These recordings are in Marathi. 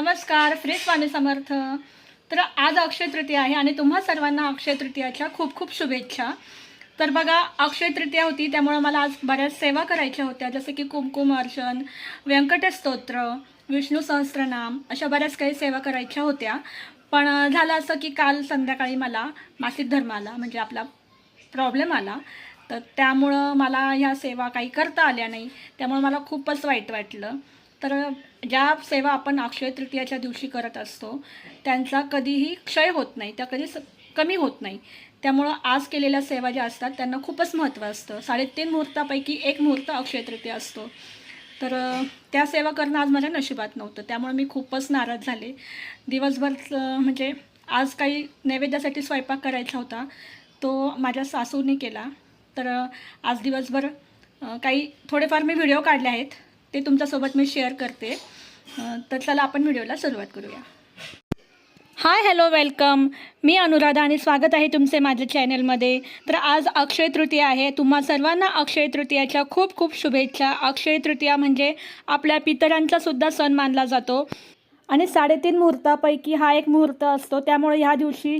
नमस्कार फ्री स्वामी समर्थ. तर आज अक्षय तृतीया आहे आणि तुम्हा सर्वांना अक्षय तृतीयाच्या खूप खूप शुभेच्छा. तर बघा अक्षय तृतीया होती त्यामुळं मला आज बऱ्याच सेवा करायच्या होत्या जसं की कुमकुम अर्चन व्यंकटस्तोत्र विष्णू सहस्रनाम अशा बऱ्याच काही सेवा करायच्या होत्या. पण झालं असं की काल संध्याकाळी मला मासिक धर्म आला म्हणजे आपला प्रॉब्लेम आला. तर त्यामुळं मला ह्या सेवा काही करता आल्या नाही त्यामुळे मला खूपच वाईट वाटलं. तर ज्या सेवा आपण अक्षय तृतीयाच्या दिवशी करत असतो त्यांचा कधीही क्षय होत नाही त्या कधी स कमी होत नाही. त्यामुळं आज केलेल्या सेवा ज्या असतात त्यांना खूपच महत्त्व असतं. साडेतीन मुहूर्तापैकी एक मुहूर्त अक्षय तृतीया असतो. तर त्या सेवा करणं आज माझ्या नशिबात नव्हतं. त्यामुळे मी खूपच नाराज झाले. दिवसभर म्हणजे आज काही नैवेद्यासाठी स्वयंपाक करायचा होता तो माझ्या सासूने केला. तर आज दिवसभर काही थोडेफार मी व्हिडिओ काढले आहेत. ते तुमच्यासोबत मी शेअर करते. तर चला आपण व्हिडिओला सुरुवात करूया. हाय हॅलो वेलकम मी अनुराधा आणि स्वागत आहे तुमचे माझ्या चॅनलमध्ये तर आज अक्षय तृतीया आहे. तुम्हा सर्वांना अक्षय तृतीयाच्या खूप खूप शुभेच्छा. अक्षय तृतीया म्हणजे आपल्या पितरांचासुद्धा सण मानला जातो. आणि साडेतीन मुहूर्तापैकी हा एक मुहूर्त असतो. त्यामुळे ह्या दिवशी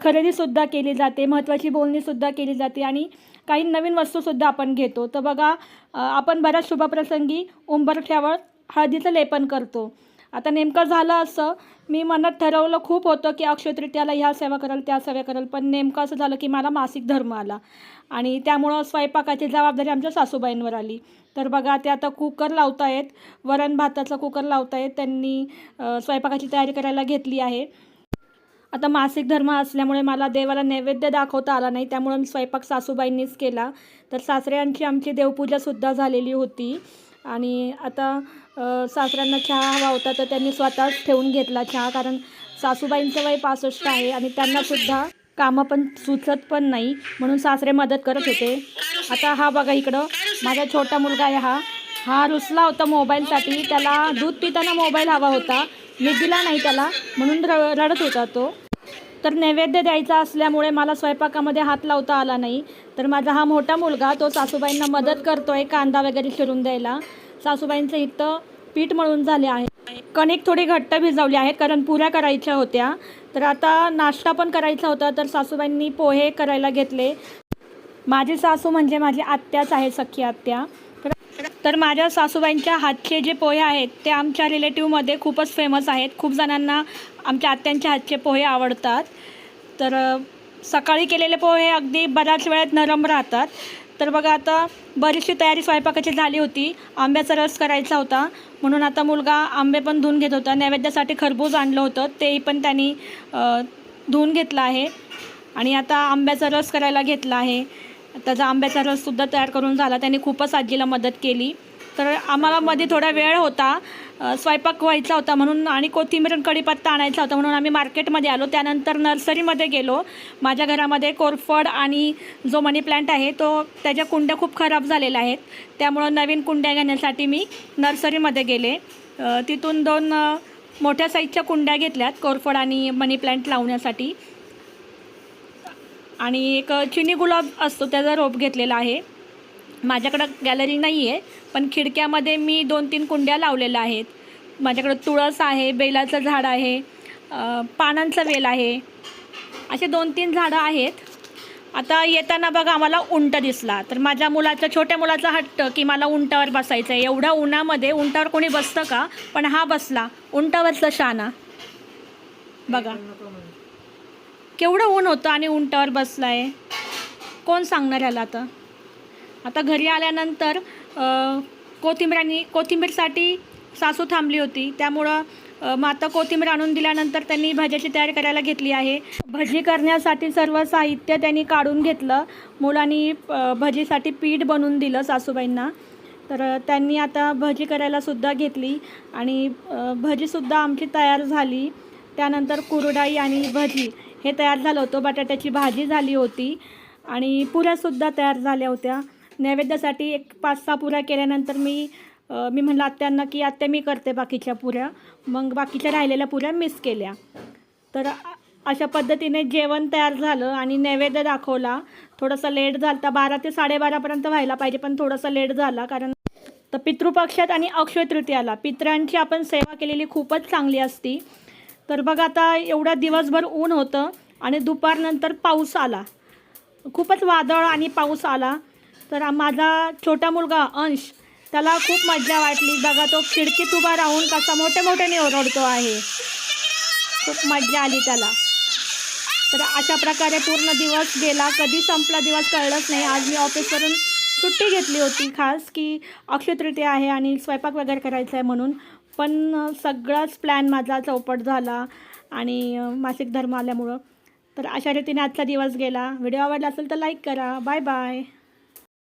खरेदीसुद्धा केली जाते महत्त्वाची बोलणीसुद्धा केली जाते आणि काही नवीन वस्तूसुद्धा आपण घेतो. तर बघा आपण बऱ्याच शुभप्रसंगी उंबरठ्यावर हळदीचं लेपन करतो. आता नेमकं झालं असं मी मनात ठरवलं खूप होतं की अक्षय तृतीयाला ह्या सेवा करेल त्या सेवा करेल पण नेमकं असं झालं की मला मासिक धर्म आला. आणि त्यामुळं स्वयंपाकाची जबाबदारी आमच्या सासूबाईंवर आली. तर बघा ते आता कुकर लावतायत वरण भाताचा कुकर लावतायत त्यांनी स्वयंपाकाची तयारी करायला घेतली आहे. आता मासिक धर्म असल्यामुळे मला देवाला नैवेद्य दाखवता आला नाही त्यामुळे मी स्वयंपाक सासूबाईंनीच केला. तर सासऱ्यांची आमची देवपूजासुद्धा झालेली होती. आणि आता सासऱ्यांना चहा हवा होता तर त्यांनी स्वतःच ठेवून घेतला चहा कारण सासूबाईंचं वय पासष्ट आहे आणि त्यांनासुद्धा कामं पण सुचत पण नाही म्हणून सासरे मदत करत होते. आता हा बघा इकडं माझा छोटा मुलगा आहे हा. हा रुसला होता मोबाईलसाठी त्याला दूध पिताना मोबाईल हवा होता. मी दिला नाही त्याला म्हणून र रडत होता तो. तर नैवेद्य द्यायचा असल्यामुळे मला स्वयंपाकामध्ये हात लावता आला नाही. तर माझा हा मोठा मुलगा तो सासूबाईंना मदत करतो आहे कांदा वगैरे चिरून द्यायला. सासूबाईंचं इथं पीठ मळून झाले आहे. कणिक थोडी घट्ट भिजवली आहेत कारण पुऱ्या करायच्या होत्या. तर आता नाश्ता पण करायचा होता तर सासूबाईंनी पोहे करायला घेतले. माझी सासू म्हणजे माझी आत्याच आहे सख्खी आत्या. तर- माझ्या सासूबाईंच्या हातचे जे पोहे आहेत ते आमच्या रिलेटिव्हमध्ये खूपच फेमस आहेत. खूप जणांना आमच्या आत्यांच्या हातचे पोहे आवडतात. तर सकाळी केलेले पोहे अगदी बऱ्याच वेळात नरम राहतात. तर बघा आता बरीचशी तयारी स्वयंपाकाची झाली होती. आंब्याचा रस करायचा होता. म्हणून आता मुलगा आंबे पण धुवून घेत होता. नैवेद्यासाठी खरबूज आणलं होतं. तेही पण त्यांनी धुवून घेतलं आहे. आणि आता आंब्याचा रस करायला घेतला आहे. त्याचा आंब्याचा रससुद्धा तयार करून झाला त्यांनी खूपच आजीला मदत केली. तर आम्हाला मध्ये थोडा वेळ होता. स्वयंपाक व्हायचा होता म्हणून आणि कोथिंबीर कढीपत्ता आणायचा होता म्हणून आम्ही मार्केटमध्ये आलो. त्यानंतर नर्सरीमध्ये गेलो. माझ्या घरामध्ये कोरफड आणि जो मनी प्लांट आहे तो त्याच्या कुंड्या खूप खराब झालेल्या आहेत. त्यामुळं नवीन कुंड्या घेण्यासाठी मी नर्सरीमध्ये गेले. तिथून दोन मोठ्या साईजच्या कुंड्या घेतल्यात कोरफड आणि मनी प्लांट लावण्यासाठी. आणि एक चिनी गुलाब असतो त्याचा रोप घेतलेला आहे. माझ्याकडं गॅलरी नाही आहे पण खिडक्यामध्ये मी दोन तीन कुंड्या लावलेल्या आहेत. माझ्याकडं तुळस आहे बेलाचं झाड आहे पानांचं वेल आहे. असे दोन तीन झाडं आहेत. आता येताना बघा आम्हाला उंट दिसला. तर माझ्या मुलाचा छोट्या मुलाचा हट्ट की मला उंटावर बसायचं आहे एवढ्या उन्हामध्ये उंटावर कोणी बसतं का? पण हा बसला. उंटावरचा शाना. बघा. केवढं ऊन होतं आणि उंटावर बसला आहे कोण सांगणार ह्याला आता? आता घरी आल्यानंतर कोथिंबीरांनी कोथिंबीरसाठी सासू थांबली होती. त्यामुळं मग आता कोथिंबीर आणून दिल्यानंतर त्यांनी भज्याची तयारी करायला घेतली आहे. भजी करण्यासाठी सर्व साहित्य त्यांनी काढून घेतलं. मुलांनी भजीसाठी पीठ बनवून दिलं सासूबाईंना. तर त्यांनी आता भजी करायला सुद्धा घेतली. आणि भजीसुद्धा आमची तयार झाली. त्यानंतर कुरडाई आणि भजी. हे तयार झालं होतं. बटाट्याची भाजी झाली होती आणि पुऱ्यासुद्धा तयार झाल्या होत्या. नैवेद्यासाठी एक पाच सहा पुऱ्या केल्यानंतर मी मी म्हणलं आत्यांना की आत्या मी करते बाकीच्या पुऱ्या. मग बाकीच्या राहिलेल्या पुऱ्या मिस केल्या. तर अशा पद्धतीने जेवण तयार झालं आणि नैवेद्य दाखवला. थोडंसं लेट झाला तर बारा ते साडेबारापर्यंत व्हायला पाहिजे पण थोडंसं लेट झाला कारण तर पितृपक्षात आणि अक्षय तृतीयाला पितरांची आपण सेवा केलेली खूपच चांगली असती. तर बघा आता एवढा दिवसभर ऊन होतं आणि दुपारनंतर पाऊस आला. खूपच वादळ आणि पाऊस आला. तर माझा छोटा मुलगा अंश त्याला खूप मजा वाटली. बघा तो खिडकीत उभा राहून कसा मोठे मोठ्याने ओरडतो आहे. खूप मजा आली त्याला. तर अशा प्रकारे पूर्ण दिवस गेला. कधी संपला दिवस कळलंच नाही. आज मी ऑफिसवरून सुट्टी घेतली होती खास की अक्षयतृतीया आहे आणि स्वयंपाक वगैरे करायचा आहे म्हणून. पण सगळाच प्लॅन माझा चौपट झाला आणि मासिक धर्म आल्यामुळं. तर अशा रीतीने आजचा दिवस गेला. व्हिडिओ आवडला असेल तर लाईक करा. Bye bye